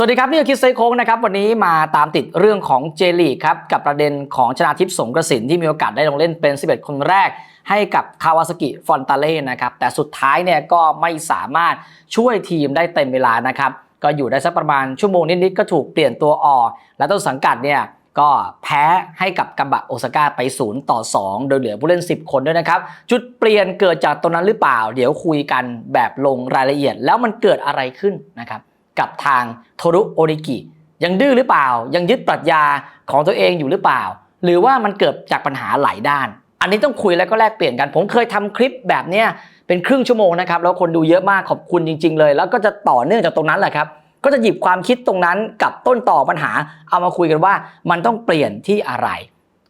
สวัสดีครับนี่คือคิดไซโค้งนะครับวันนี้มาตามติดเรื่องของเจลีกครับกับประเด็นของชนาทิพย์สงกระสินที่มีโอกาสได้ลงเล่นเป็น 11 คนแรก ให้กับคาวาซากิฟอนตาเล่นะครับแต่สุดท้ายเนี่ยก็ไม่สามารถช่วยทีมได้เต็มเวลานะครับก็อยู่ได้สักประมาณชั่วโมงนิดๆก็ถูกเปลี่ยนตัวออก และต้นสังกัดเนี่ยก็แพ้ให้กับกัมบะโอซาก้าไป 0 ต่อ 2 โดยเหลือผู้เล่น 10 คนด้วยนะครับ จุดเปลี่ยนเกิดจากตรงนั้นหรือเปล่า เดี๋ยวคุยกันแบบลงรายละเอียด แล้วมันเกิดอะไรขึ้นนะครับ กับทางโทรุโอริกิ ยังดื้อหรือเปล่า ยังยึดปรัชญาของตัวเองอยู่หรือเปล่า หรือว่ามันเกิดจากปัญหาหลายด้าน อันนี้ต้องคุยแล้วก็แลกเปลี่ยนกัน ผมเคยทำคลิปแบบเนี้ยเป็นครึ่งชั่วโมงนะครับแล้วคนดูเยอะมากขอบคุณจริง ๆ เลย แล้วก็จะต่อเนื่องจากตรงนั้นแหละครับก็จะหยิบความคิดตรงนั้นกับต้นต่อปัญหา เอามาคุยกันว่ามันต้องเปลี่ยนที่อะไร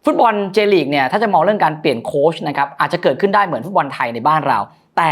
ฟุตบอลเจลีกเนี่ยถ้าจะมองเรื่องการเปลี่ยนโค้ชนะครับอาจจะเกิดขึ้นได้เหมือนฟุตบอลไทยในบ้านเรา แต่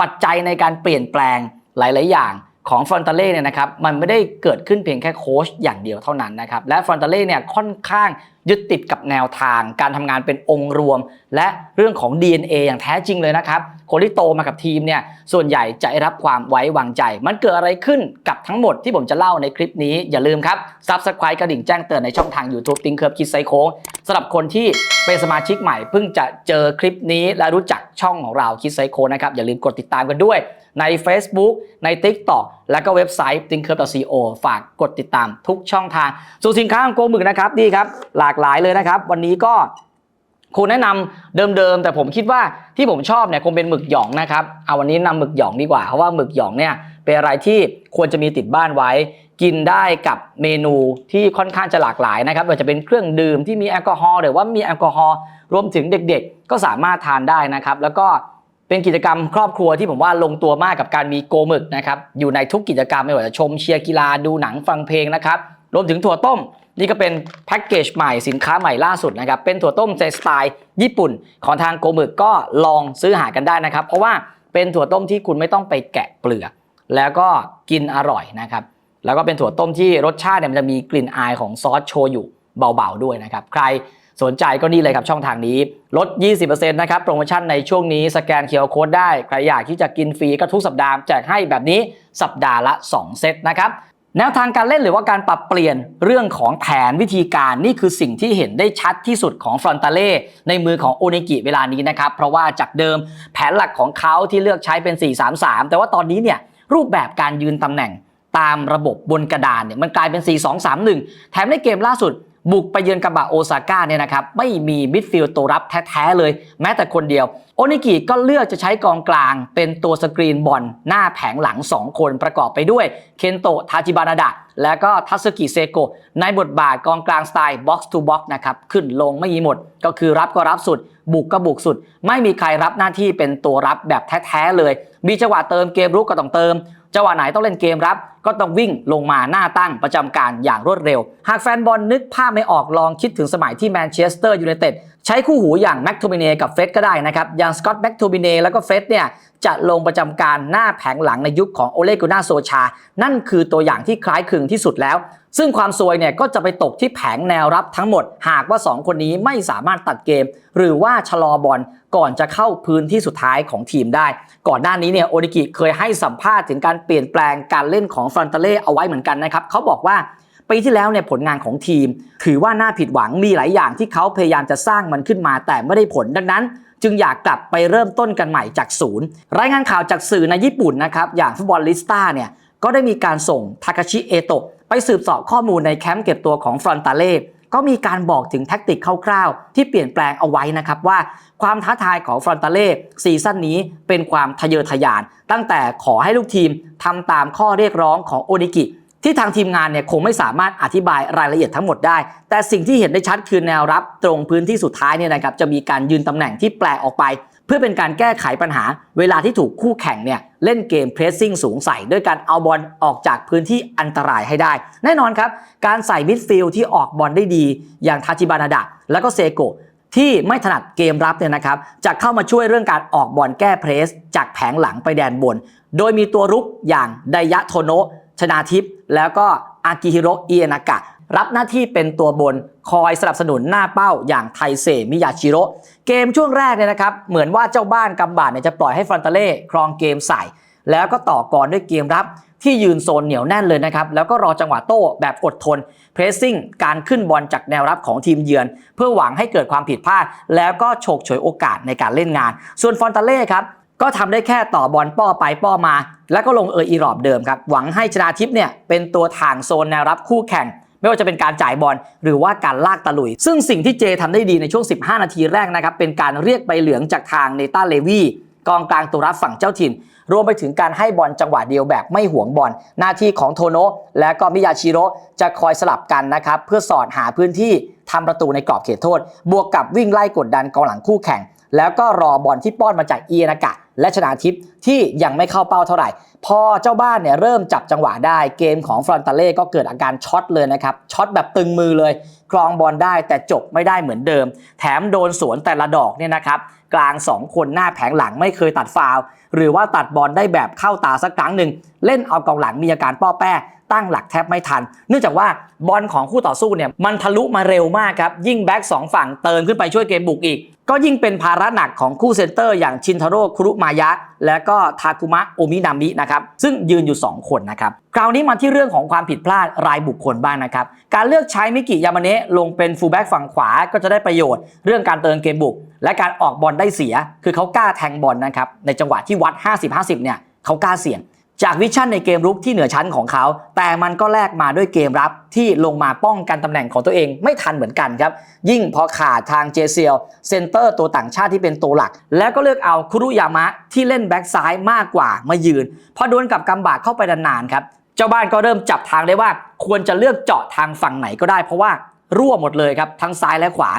ปัจจัยในการเปลี่ยนแปลงหลาย ๆ อย่าง ของฟรอนตาเล่เนี่ยนะครับมันไม่ได้เกิดขึ้นเพียงแค่โค้ชอย่างเดียวเท่านั้นนะครับและฟรอนตาเล่เนี่ยค่อนข้างยึดติดกับแนวทาง การทำงานเป็นองค์รวม และเรื่องของ DNA อย่างแท้จริงเลยนะครับคนที่โตมากับทีมเนี่ยส่วนใหญ่จะได้รับความไว้วางใจ มันเกิดอะไรขึ้นกับทั้งหมดที่ผมจะเล่าในคลิปนี้ อย่าลืมครับ Subscribe กระดิ่งแจ้งเตือนในช่องทาง YouTube ติงเคิร์ฟคิดไซโค้งสำหรับคนที่เป็นสมาชิกใหม่เพิ่งจะเจอคลิปนี้และรู้จักช่องของเราคิดไซโค้งนะครับอย่าลืมกดติดตามกันด้วย ใน Facebook ใน TikTok และก็เว็บไซต์ t i n k c u r co ฝากกดติดตามทุกช่องทาง ส่วนสินค้าของโกหมึกนะครับดีครับ หลากหลายเลยนะครับ วันนี้ก็คงแนะนำเดิมๆ แต่ผมคิดว่าที่ผมชอบเนี่ยคงเป็นหมึกหยองนะครับเอาวันนี้นำหมึกหยองดีกว่าเพราะว่าหมึกหยองเนี่ยเป็นอะไรที่ควรจะมีติดบ้านไว้ กินได้กับเมนูที่ค่อนข้างจะหลากหลายนะครับไม่ว่าจะเป็นเครื่องดื่มที่มีแอลกอฮอล์หรือว่ามีแอลกอฮอล์รวมถึงเด็กๆ ก็สามารถทานได้นะครับ แล้วก็ เป็นกิจกรรมครอบครัวที่ผมว่าลงตัวมากกับการมีโกมึกนะครับอยู่ในทุกกิจกรรมไม่ว่าจะชมเชียร์กีฬาดูหนังฟังเพลงนะครับรวมถึงถั่วต้ม นี่ก็เป็นแพ็กเกจใหม่สินค้าใหม่ล่าสุดนะครับเป็นถั่วต้มในสไตล์ญี่ปุ่น ของทางโกมึกก็ลองซื้อหากันได้นะครับ เพราะว่าเป็นถั่วต้มที่คุณไม่ต้องไปแกะเปลือกแล้วก็กินอร่อยนะครับแล้วก็เป็นถั่วต้มที่รสชาติเนี่ยมันจะมีกลิ่นอายของซอสโชยุเบาๆด้วยนะครับใคร สนใจก็นี่เลยครับช่องทางนี้ลด 20%นะครับโปรโมชั่นในช่วงนี้สแกนเคอร์โค้ดได้ใครอยากที่จะกินฟรีก็ทุกสัปดาห์แจกให้แบบนี้สัปดาห์ละ 2 เซตนะครับแนวทางการเล่นหรือว่าการปรับเปลี่ยนเรื่องของแผนวิธีการนี่คือสิ่งที่เห็นได้ชัดที่สุดของฟรอนตาเล่ในมือของโอนิกิเวลานี้นะครับ เพราะว่าจากเดิมแผนหลักของเขาที่เลือกใช้เป็น 4-3-3 แต่ว่าตอนนี้เนี่ยรูปแบบการยืนตำแหน่งตามระบบบนกระดานเนี่ยมันกลายเป็น 4-2-3-1 แถมในเกมล่าสุด บุกไปเยือนกับบะโอซาก้าเนี่ยนะครับไม่มีมิดฟิลด์ตัวรับแท้ๆเลย แม้แต่คนเดียว โอนิกิก็เลือกจะใช้กองกลาง เป็นตัวสกรีนบอลหน้าแผงหลัง 2 คนประกอบไปด้วยเคนโตะทาจิบานาดะและก็ทัสกิเซโกในบทบาทกองกลางสไตล์บ็อกซ์ทูบ็อกซ์นะครับขึ้นลงไม่มีหมด ก็คือรับก็รับสุด บุกก็บุกสุด ไม่มีใครรับหน้าที่เป็นตัวรับแบบแท้ๆเลย มีจังหวะเติมเกมรุกก็ต้องเติม จังหวะไหนต้องเล่นเกมรับ ก็ต้องวิ่งลงมาหน้าตั้งประจำการอย่างรวดเร็ว หากแฟนบอลนึกภาพไม่ออกลองคิดถึงสมัยที่แมนเชสเตอร์ยูไนเต็ด ใช้คู่หูอย่างแม็กโทมิเนกับเฟสก็ได้นะครับ อย่างสกอตแม็กโทมิเนแล้วก็เฟสเนี่ยจะลงประจำการหน้าแผงหลังในยุคของโอเลกุน่าโซชา นั่นคือตัวอย่างที่คล้ายคลึงที่สุดแล้ว ซึ่งความซวยเนี่ยก็จะไปตกที่แผงแนวรับทั้งหมด หากว่า 2 คนนี้ไม่สามารถตัดเกม หรือว่าชะลอบอลก่อนจะเข้าพื้นที่สุดท้ายของทีมได้ ก่อนหน้านี้เนี่ยโอนิกิเคยให้สัมภาษณ์ถึงการเปลี่ยนแปลงการเล่นของฟรอนตเล่เอาไว้เหมือนกันนะครับเขาบอกว่า ปีที่แล้วเนี่ยผลงานของทีม ถือว่าน่าผิดหวังมีหลายอย่างที่เขาพยายามจะสร้างมันขึ้นมาแต่ไม่ได้ผลดังนั้น จึงอยากกลับไปเริ่มต้นกันใหม่จากศูนย์รายงานข่าวจากสื่อในญี่ปุ่นนะครับอย่างฟุตบอลลิสต้าเนี่ยก็ได้มีการส่งทาคาชิเอโตะไปสืบสอบข้อมูลในแคมป์เก็บตัวของฟรอนตาเล่ก็มีการบอกถึงแท็กติกคร่าวๆ ที่เปลี่ยนแปลงเอาไว้นะครับว่าความท้าทายของฟรอนตาเล่ซีซั่นนี้เป็นความทะเยอทะยาน ตั้งแต่ขอให้ลูกทีมทำตามข้อเรียกร้องของโอนิกิ ที่ทางทีมงานเนี่ยคงไม่สามารถอธิบายรายละเอียดทั้งหมดได้ แต่สิ่งที่เห็นได้ชัดคือแนวรับตรงพื้นที่สุดท้ายเนี่ยนะครับจะมีการยืนตำแหน่งที่แปลออกไป เพื่อเป็นการแก้ไขปัญหา เวลาที่ถูกคู่แข่งเนี่ยเล่นเกมเพรสซิ่งสูงใส่ด้วยการเอาบอลออกจากพื้นที่อันตรายให้ได้ แน่นอนครับ การใส่มิดฟิลด์ที่ออกบอลได้ดี อย่างทาจิบานาดะแล้วก็เซโกที่ไม่ถนัดเกมรับเนี่ยนะครับ จะเข้ามาช่วยเรื่องการออกบอลแก้เพรส จากแผงหลังไปแดนบน โดยมีตัวรุกอย่างไดยะโทโนะ ชนาทิพย์แล้วก็อากิฮิโรอิเอนากะ รับหน้าที่เป็นตัวบนคอยสนับสนุนหน้าเป้าอย่างไทเซมิยาชิโร่เกมช่วงแรกเนี่ยนะครับ เหมือนว่าเจ้าบ้านกำบาดเนี่ยจะปล่อยให้ฟรอนตเล่ครองเกมใส่ แล้วก็ต่อกรด้วยเกมรับที่ยืนโซนเหนียวแน่นเลยนะครับ แล้วก็รอจังหวะโต้แบบอดทนเพรสซิ่งการขึ้นบอลจากแนวรับของทีมเยือน เพื่อหวังให้เกิดความผิดพลาด แล้วก็ฉกฉวยโอกาสในการเล่นงาน ส่วนฟอนตาเล่ครับ ก็ทำได้แค่ต่อบอลป้อไปป้อมา แล้วก็ลงเอออีรอบเดิมครับ หวังให้ชนาทิพย์เนี่ยเป็นตัวถ่างโซนแนวรับคู่แข่ง ไม่ว่าจะเป็นการจ่ายบอลหรือว่าการลากตะลุย ซึ่งสิ่งที่เจทำได้ดีในช่วง 15 นาทีแรกนะครับ เป็นการเรียกใบเหลืองจากทางเนต้าเลวีกองกลางตัวรับฝั่งเจ้าถิ่น รวมไปถึงการให้บอลจังหวะเดียวแบบไม่หวงบอลหน้าที่ของโทโนะและก็มิยาชิโร่จะคอยสลับกันนะครับเพื่อสอดหาพื้นที่ทำประตูในกรอบเขตโทษ บวกกับวิ่งไล่กดดันกองหลังคู่แข่ง แล้วก็รอบอลที่ป้อนมาจากเอียนากะ และชนาทิพย์ที่ยังไม่เข้าเป้าเท่าไหร่ พอเจ้าบ้านเนี่ยเริ่มจับจังหวะได้เกมของฟรอนตาเล่ก็เกิดอาการช็อตเลยนะครับช็อตแบบตึงมือเลย ครองบอลได้แต่จบไม่ได้เหมือนเดิม แถมโดนสวนแต่ละดอกเนี่ยนะครับกลาง 2 คนหน้าแผงหลังไม่เคยตัดฟาวหรือว่าตัดบอลได้แบบเข้าตาสักครั้งหนึ่งเล่นเอากองหลังมีอาการป้อแป้ตั้งหลักแทบไม่ทัน เนื่องจากว่าบอลของคู่ต่อสู้เนี่ยมันทะลุมาเร็วมากครับยิ่งแบ็กสองฝั่งเติมขึ้นไปช่วยเกมบุกอีก ก็ยิ่งเป็นภาระหนักของคู่เซนเตอร์อย่างชินทาโร่คุรุมายะ และก็ทาคุมะโอมินามินะครับซึ่งยืนอยู่ 2 คนนะครับคราวนี้มาที่เรื่องของความผิดพลาดรายบุคคลบ้างนะครับ การเลือกใช้มิกิยามาเนะลงเป็นฟูลแบ็กฝั่งขวาก็จะได้ประโยชน์ เรื่องการเติมเกมบุก และการออกบอลได้เสีย คือเขากล้าแทงบอลนะครับในจังหวะที่วัด 50-50เนี่ยเขากล้าเสี่ยง จากวิชั่นในเกมรุกที่เหนือชั้นของเขา แต่มันก็แลกมาด้วยเกมรับที่ลงมาป้องกันตำแหน่งของตัวเองไม่ทันเหมือนกันครับ ยิ่งพอขาดทางเจเซียลเซนเตอร์ตัวต่างชาติที่เป็นตัวหลัก แล้วก็เลือกเอาคุรุยามะที่เล่นแบ็กซ้ายมากกว่ามายืน พอโดนกับกำบากเข้าไปนานๆครับ เจ้าบ้านก็เริ่มจับทางได้ว่า ควรจะเลือกเจาะทางฝั่งไหนก็ได้ เพราะว่ารั่วหมดเลยครับทั้งซ้ายและขวา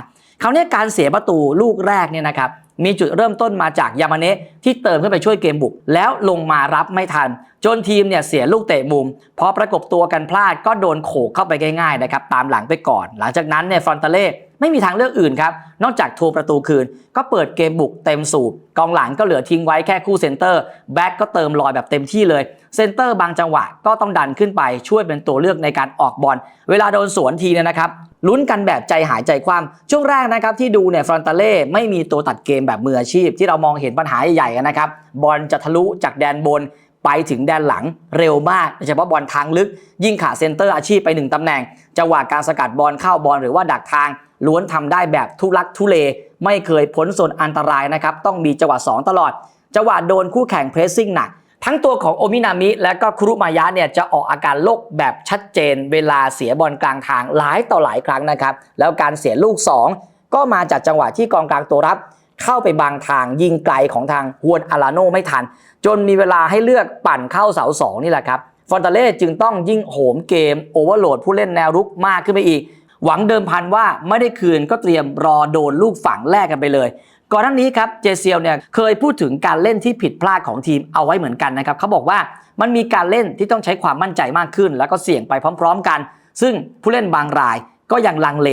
คราวนี้การเสียประตูลูกแรกเนี่ยนะครับมีจุดเริ่มต้นมาจากยามาเนะ ที่เติมขึ้นไปช่วยเกมบุก แล้วลงมารับไม่ทัน จนทีมเนี่ยเสียลูกเตะมุมพอประกบตัวกันพลาดก็โดนโขกเข้าไปง่ายๆนะครับตามหลังไปก่อน หลังจากนั้นเนี่ยฟรอนตาเล่ไม่มีทางเลือกอื่นครับ นอกจากทัวประตูคืน ก็เปิดเกมบุกเต็มสูบ กองหลังก็เหลือทิ้งไว้แค่คู่เซนเตอร์ แบ็กก็เติมลอยแบบเต็มที่เลย เซนเตอร์บางจังหวะก็ต้องดันขึ้นไปช่วยเป็นตัวเลือกในการออกบอล เวลาโดนสวนทีเนี่ยนะครับ ลุ้นกันแบบใจหายใจคว่ำช่วงแรกนะครับที่ดูเนี่ยฟรอนตาเล่ไม่มีตัวตัดเกมแบบมืออาชีพ ที่เรามองเห็นปัญหาใหญ่นะครับ บอลจะทะลุจากแดนบนไปถึงแดนหลังเร็วมากโดยเฉพาะบอลทางลึก ยิ่งขาดเซนเตอร์อาชีพไปหนึ่งตำแหน่งจังหวะการสกัดบอลเข้าบอลหรือว่าดักทางล้วนทำได้แบบทุลักทุเล ไม่เคยพ้นโซนอันตรายนะครับ ต้องมีจังหวะสองตลอด จังหวะโดนคู่แข่งเพรสซิ่งหนัก ทั้งตัวของโอมินามิ และก็ครุมายะเนี่ยจะออกอาการโลกแบบชัดเจน เวลาเสียบอลกลางทางหลายต่อหลายครั้งนะครับ แล้วการเสียลูก 2 ก็มาจากจังหวะที่กองกลางตัวรับ เข้าไปบางทางยิงไกลของทางฮวนอาราโนไม่ทัน จนมีเวลาให้เลือกปั่นเข้าเสาสองนี่แหละครับฟอนตาเล่จึงต้องยิ่งโหมเกมโอเวอร์โหลดผู้เล่นแนวรุกมากขึ้นไปอีก หวังเดิมพันว่าไม่ได้คืนก็เตรียมรอโดนลูกฝังแลกกันไปเลย ก่อนหน้านี้ครับเจเซียลเนี่ยเคยพูดถึงการเล่นที่ผิดพลาดของทีมเอาไว้เหมือนกันนะครับเขาบอกว่ามันมีการเล่นที่ต้องใช้ความมั่นใจมากขึ้น แล้วก็เสี่ยงไปพร้อม ๆ กัน ซึ่งผู้เล่นบางรายก็ยังลังเล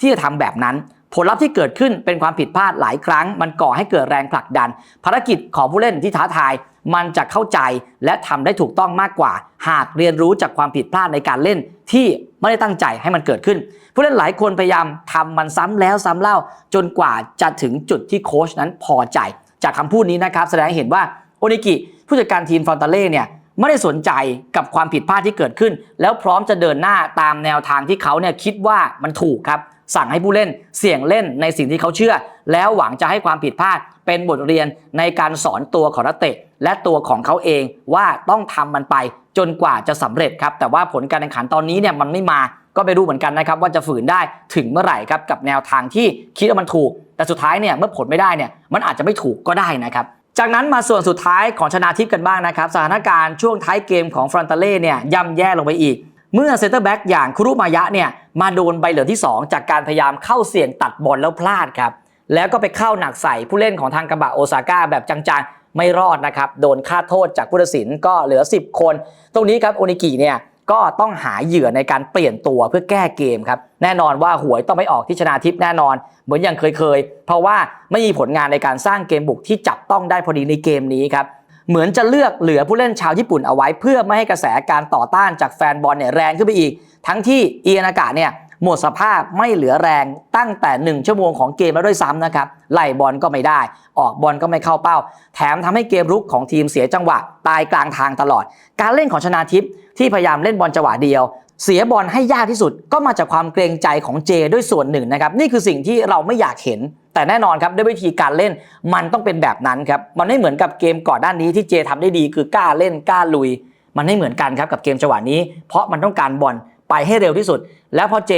ที่จะทำแบบนั้น ผลลัพธ์ที่เกิดขึ้นเป็นความผิดพลาดหลายครั้ง มันก่อให้เกิดแรงผลักดัน ภารกิจของผู้เล่นที่ท้าทาย มันจะเข้าใจและทำได้ถูกต้องมากกว่า หากเรียนรู้จากความผิดพลาดในการเล่นที่ไม่ได้ตั้งใจให้มันเกิดขึ้น ผู้เล่นหลายคนพยายามทำมันซ้ำแล้วซ้ำเล่า จนกว่าจะถึงจุดที่โค้ชนั้นพอใจ จากคำพูดนี้นะครับแสดงให้เห็นว่าโอนิกิผู้จัดการทีมฟอนตาเล่เนี่ย ไม่ได้สนใจกับความผิดพลาดที่เกิดขึ้น แล้วพร้อมจะเดินหน้าตามแนวทางที่เขาเนี่ยคิดว่ามันถูกครับ สั่งให้ผู้เล่นเสี่ยงเล่นในสิ่งที่เขาเชื่อ แล้วหวังจะให้ความผิดพลาดเป็นบทเรียนในการสอนตัวของนักเตะ และตัวของเขาเองว่าต้องทำมันไปจนกว่าจะสำเร็จครับ แต่ว่าผลการแข่งขันตอนนี้เนี่ยมันไม่มาก็ไม่รู้เหมือนกันนะครับว่าจะฝืนได้ถึงเมื่อไหร่ครับกับแนวทางที่คิดว่ามันถูก แต่สุดท้ายเนี่ยเมื่อผลไม่ได้เนี่ยมันอาจจะไม่ถูกก็ได้นะครับ จากนั้นมาส่วนสุดท้ายของชนาทิพย์กันบ้างนะครับ สถานการณ์ช่วงท้ายเกมของฟรอนตาเล่เนี่ยย่ำแย่ลงไปอีก เมื่อเซนเตอร์แบ็กอย่างคุรุมายะเนี่ยมาโดนใบเหลืองที่ 2 จากการพยายามเข้าเสี่ยงตัดบอลแล้วพลาดครับ แล้วก็ไปเข้าหนักใส่ผู้เล่นของทางกระบะโอซาก้าแบบจังๆ ไม่รอดนะครับ โดนค่าโทษจากผู้ตัดสินก็เหลือ 10 คน ตรงนี้ครับโอนิกิเนี่ย ก็ต้องหาเหยื่อในการเปลี่ยนตัวเพื่อแก้เกมครับ แน่นอนว่าหวยต้องไม่ออกที่ชนาทิพย์แน่นอน เหมือนอย่างเคยๆ เพราะว่าไม่มีผลงานในการสร้างเกมบุกที่จับต้องได้พอดีในเกมนี้ครับเหมือนจะเลือกเหลือผู้เล่นชาวญี่ปุ่นเอาไว้ เพื่อไม่ให้กระแสการต่อต้านจากแฟนบอลเนี่ยแรงขึ้นไปอีก ทั้งที่เอียนากาเนี่ยหมดสภาพไม่เหลือแรงตั้งแต่ 1 ชั่วโมงของเกมแล้วด้วยซ้ำนะครับไล่บอลก็ไม่ได้ ออกบอลก็ไม่เข้าเป้า แถมทำให้เกมรุกของทีมเสียจังหวะ ตายกลางทางตลอด การเล่นของชนาทิพย์ ที่พยายามเล่นบอลจังหวะเดียว เสียบอลให้ยากที่สุด ก็มาจากความเกรงใจของเจด้วยส่วนหนึ่งนะครับนี่คือสิ่งที่เราไม่อยากเห็น แต่แน่นอนครับด้วยวิธีการเล่นมันต้องเป็นแบบนั้นครับมันไม่เหมือนกับเกมก่อนด้านนี้ที่เจทำได้ดีคือกล้าเล่นกล้าลุย มันไม่เหมือนกันครับกับเกมจังหวะนี้ เพราะมันต้องการบอลไปให้เร็วที่สุด แล้วพอเจ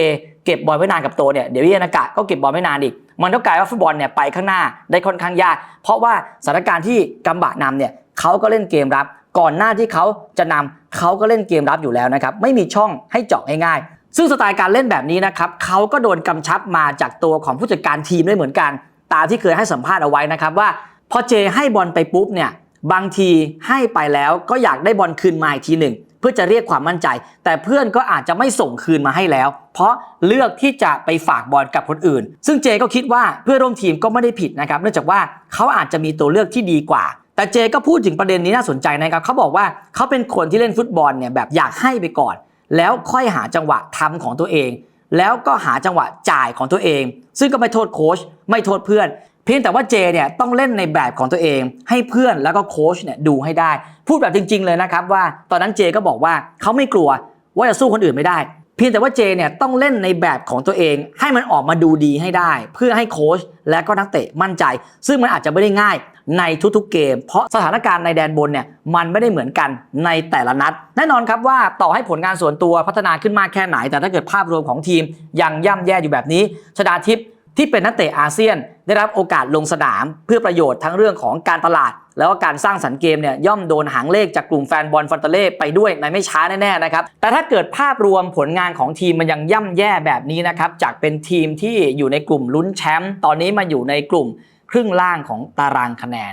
เก็บบอลไว้นานกับตัวเนี่ยเดี๋ยววิยานากะก็เก็บบอลไม่นานอีก มันต้องกลายว่าฟุตบอลเนี่ยไปข้างหน้าได้ค่อนข้างยาก เพราะว่าสถานการณ์ที่กัมบะนำเนี่ยเขาก็เล่นเกมรับ ก่อนหน้าที่เขาจะนำเขาก็เล่นเกมรับอยู่แล้วนะครับไม่มีช่องให้เจาะง่ายๆซึ่งสไตล์การเล่นแบบนี้นะครับเขาก็โดนกำชับมาจากตัวของผู้จัดการทีมด้วยเหมือนกัน ตามที่เคยให้สัมภาษณ์เอาไว้นะครับว่าพอเจให้บอลไปปุ๊บเนี่ยบางทีให้ไปแล้วก็อยากได้บอลคืนมาอีกทีหนึ่งเพื่อจะเรียกความมั่นใจ แต่เพื่อนก็อาจจะไม่ส่งคืนมาให้แล้ว เพราะเลือกที่จะไปฝากบอลกับคนอื่น ซึ่งเจก็คิดว่าเพื่อนร่วมทีมก็ไม่ได้ผิดนะครับ เนื่องจากว่าเขาอาจจะมีตัวเลือกที่ดีกว่า แต่เจก็พูดถึงประเด็นนี้น่าสนใจนะครับเขาบอกว่าเขาเป็นคนที่เล่นฟุตบอลเนี่ยแบบอยากให้ไปก่อน แล้วค่อยหาจังหวะทำของตัวเอง แล้วก็หาจังหวะจ่ายของตัวเอง ซึ่งก็ไม่โทษโค้ชไม่โทษเพื่อน เพียงแต่ว่าเจเนี่ยต้องเล่นในแบบของตัวเอง ให้เพื่อนแล้วก็โค้ชเนี่ยดูให้ได้ พูดแบบจริง ๆ เลยนะครับว่าตอนนั้นเจก็บอกว่าเขาไม่กลัวว่าจะสู้คนอื่นไม่ได้เพียงแต่ว่าเจเนี่ยต้องเล่นในแบบของตัวเอง ให้มันออกมาดูดีให้ได้ เพื่อให้โค้ชและก็นักเตะมั่นใจ ซึ่งมันอาจจะไม่ได้ง่าย ในทุกๆเกม เพราะสถานการณ์ในแดนบนเนี่ยมันไม่ได้เหมือนกันในแต่ละนัด แน่นอนครับว่าต่อให้ผลงานส่วนตัวพัฒนาขึ้นมากแค่ไหน แต่ถ้าเกิดภาพรวมของทีมยังย่ำแย่อยู่แบบนี้ชดาทิพย์ที่เป็นนักเตะอาเซียน ได้รับโอกาสลงสนาม เพื่อประโยชน์ทั้งเรื่องของการตลาด แล้วก็การสร้างสรรค์เกมเนี่ยย่อมโดนหางเลขจากกลุ่มแฟนบอลฟอนตเล่ไปด้วยในไม่ช้าแน่ๆนะครับแต่ถ้าเกิดภาพรวมผลงานของทีมมันยังย่ำแย่แบบนี้นะครับจากเป็นทีมที่อยู่ในกลุ่มลุ้นแชมป์ตอนนี้มาอยู่ในกลุ่ม ครึ่งล่างของตารางคะแนน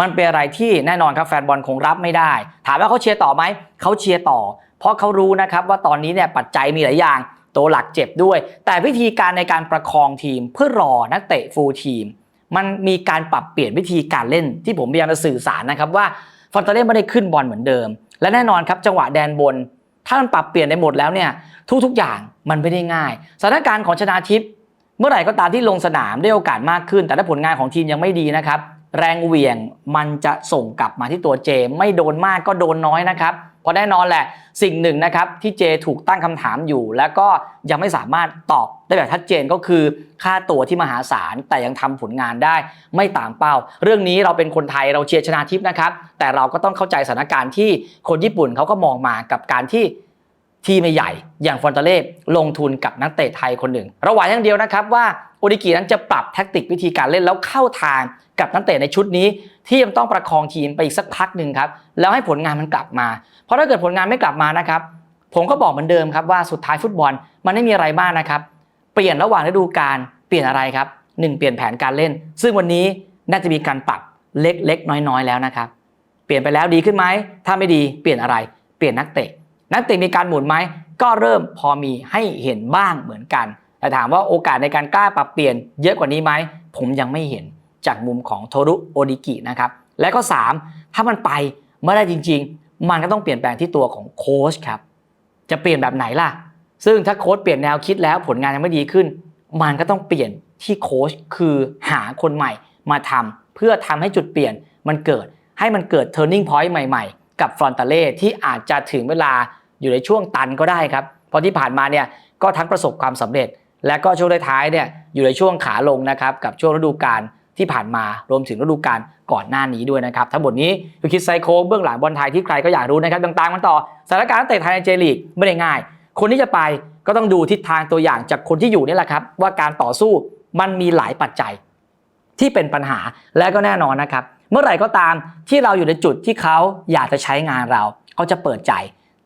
มันเป็นอะไรที่แน่นอนครับแฟนบอลคงรับไม่ได้ ถามว่าเขาเชียร์ต่อไหมเขาเชียร์ต่อ เพราะเขารู้นะครับว่าตอนนี้เนี่ยปัจจัยมีหลายอย่างตัวหลักเจ็บด้วย แต่วิธีการในการประคองทีมเพื่อรอนักเตะฟูลทีม มันมีการปรับเปลี่ยนวิธีการเล่นที่ผมพยายามจะสื่อสารนะครับว่าฟอนตาเล่ไม่ได้ขึ้นบอลเหมือนเดิม และแน่นอนครับจังหวะแดนบน ถ้ามันปรับเปลี่ยนได้หมดแล้วเนี่ยทุกๆอย่างมันไม่ได้ง่าย สถานการณ์ของชนาทิพย์ เมื่อไหร่ก็ตามที่ลงสนามได้โอกาสมากขึ้น แต่ถ้าผลงานของทีมยังไม่ดีนะครับ แรงเหวี่ยงมันจะส่งกลับมาที่ตัวเจ ไม่โดนมากก็โดนน้อยนะครับเพราะแน่นอนแหละสิ่งหนึ่งนะครับที่เจถูกตั้งคำถามอยู่ แล้วก็ยังไม่สามารถตอบได้แบบชัดเจนก็คือค่าตัวที่มหาศาลแต่ยังทำผลงานได้ไม่ตามเป้า เรื่องนี้เราเป็นคนไทยเราเชียร์ชนะทิพย์นะครับแต่เราก็ต้องเข้าใจสถานการณ์ที่คนญี่ปุ่นเขาก็มองมากับการที่ ทีมใหญ่อย่างฟอนตาเล่ลงทุนกับนักเตะไทยคนหนึ่ง ระหว่างอย่างเดียวนะครับว่าโอดิกินั้นจะปรับแท็กติกวิธีการเล่นแล้วเข้าทางกับนักเตะในชุดนี้ ที่ยังต้องประคองทีมไปอีกสักพักหนึ่งครับแล้วให้ผลงานมันกลับมา เพราะถ้าเกิดผลงานไม่กลับมานะครับผมก็บอกเหมือนเดิมครับว่าสุดท้ายฟุตบอลมันไม่มีอะไรมากนะครับ เปลี่ยนระหว่างฤดูกาลเปลี่ยนอะไรครับหนึ่งเปลี่ยนแผนการเล่น ซึ่งวันนี้น่าจะมีการปรับเล็กๆน้อยๆแล้วนะครับ เปลี่ยนไปแล้วดีขึ้นไหมถ้าไม่ดีเปลี่ยนอะไร เปลี่ยนนักเตะ นักเตะมีการหมุนไหมก็เริ่มพอมีให้เห็นบ้างเหมือนกัน แต่ถามว่าโอกาสในการกล้าปรับเปลี่ยนเยอะกว่านี้ไหมผมยังไม่เห็นจากมุมของโทรุโอดิกินะครับและก็ 3 ถ้ามันไปเมื่อได้จริง ๆ มันก็ต้องเปลี่ยนแปลงที่ตัวของโค้ชครับจะเปลี่ยนแบบไหนล่ะ ซึ่งถ้าโค้ชเปลี่ยนแนวคิดแล้วผลงานยังไม่ดีขึ้น มันก็ต้องเปลี่ยนที่โค้ชคือหาคนใหม่มาทำเพื่อทำให้จุดเปลี่ยนมันเกิดให้มันเกิด turning point ใหม่ ๆ กับฟรอนตาเล่ที่อาจจะถึงเวลาอยู่ในช่วงตันก็ได้ครับ เพราะที่ผ่านมาเนี่ยก็ทั้งประสบความสำเร็จ และก็ช่วงท้ายเนี่ยอยู่ในช่วงขาลงนะครับกับช่วงฤดูกาลที่ผ่านมารวมถึงฤดูกาลก่อนหน้านี้ด้วยนะครับ ทั้งหมดนี้คือคิดไซโคเบื้องหลังบอลไทยที่ใครก็อยากรู้นะครับต่างๆมันต่อสถานการณ์เตะไทยในเจลีกไม่ได้ง่าย คนที่จะไปก็ต้องดูทิศทางตัวอย่างจากคนที่อยู่นี่แหละครับ ว่าการต่อสู้มันมีหลายปัจจัยที่เป็นปัญหาและก็แน่นอนนะครับ มื่อไหร่ก็ตามที่เราอยู่ในจุดที่เขาอยากจะใช้งานเราเขาจะเปิดใจ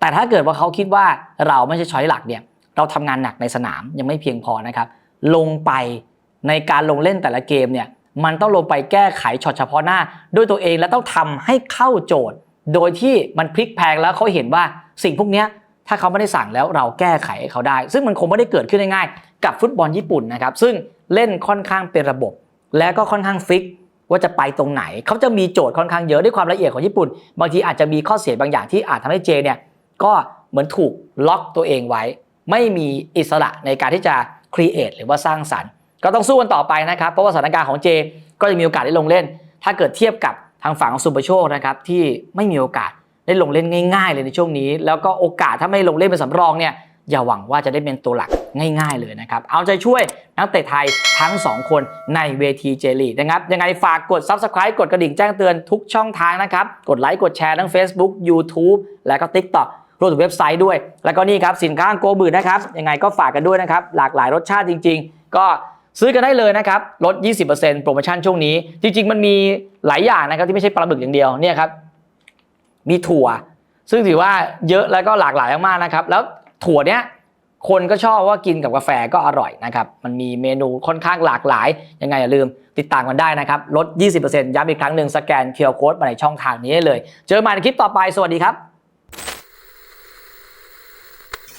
แต่ถ้าเกิดว่าเขาคิดว่าเราไม่ใช่ช้อยหลักเนี่ยเราทำงานหนักในสนามยังไม่เพียงพอนะครับ ลงไปในการลงเล่นแต่ละเกมเนี่ยมันต้องลงไปแก้ไขช็อตเฉพาะหน้า ด้วยตัวเองและต้องทำให้เข้าโจทย์ โดยที่มันพลิกแพลงแล้วเขาเห็นว่าสิ่งพวกนี้ถ้าเขาไม่ได้สั่งแล้วเราแก้ไขให้เขาได้ ซึ่งมันคงไม่ได้เกิดขึ้นง่ายๆกับฟุตบอลญี่ปุ่นนะครับซึ่งเล่นค่อนข้างเป็นระบบ และก็ค่อนข้างฟิก ว่าจะไปตรงไหน เขาจะมีโจทย์ค่อนข้างเยอะด้วยความละเอียดของญี่ปุ่น บางทีอาจจะมีข้อเสียบางอย่างที่อาจทำให้เจเนี่ยก็เหมือนถูกล็อกตัวเองไว้ ไม่มีอิสระในการที่จะครีเอทหรือว่าสร้างสรรค์ ก็ต้องสู้กันต่อไปนะครับ เพราะว่าสถานการณ์ของเจก็จะมีโอกาสได้ลงเล่น ถ้าเกิดเทียบกับทางฝั่งของสุปโชคนะครับที่ไม่มีโอกาสได้ลงเล่นง่าย ๆ เลยในช่วงนี้ แล้วก็โอกาสถ้าไม่ลงเล่นเป็นสำรองเนี่ยอย่าหวังว่าจะได้เป็นตัวหลัก ง่าย ๆ เลยนะครับ เอาใจช่วยนักเตะไทยทั้ง 2 คนในเวทีเจลีนะครับ ยังไงฝากกด Subscribe กดกระดิ่งแจ้งเตือนทุกช่องทางนะครับ กดไลค์กดแชร์ทั้ง Facebook YouTube และก็ TikTok รวมถึงเว็บไซต์ด้วย แล้วก็นี่ครับสินค้าโกบืนนะครับ ยังไงก็ฝากกันด้วยนะครับ หลากหลายรสชาติจริง ๆ ก็ซื้อกันได้เลยนะครับลด 20%โปรโมชั่นช่วงนี้ จริง ๆ มันมีหลายอย่างนะครับที่ไม่ใช่ปลาบึกอย่างเดียวเนี่ยครับมีถั่ว ซึ่งถือว่าเยอะแล้วก็หลากหลายมากๆนะครับ แล้วถั่วเนี้ย คนก็ชอบว่ากินกับกาแฟก็อร่อยนะครับ มันมีเมนูค่อนข้างหลากหลาย ยังไงอย่าลืมติดตามกันได้นะครับ ลด 20%ย้ำอีกครั้งหนึ่งสแกนเคอร์โค้ดมาในช่องทางนี้ได้เลย เจอกันใหม่ในคลิปต่อไป สวัสดีครับ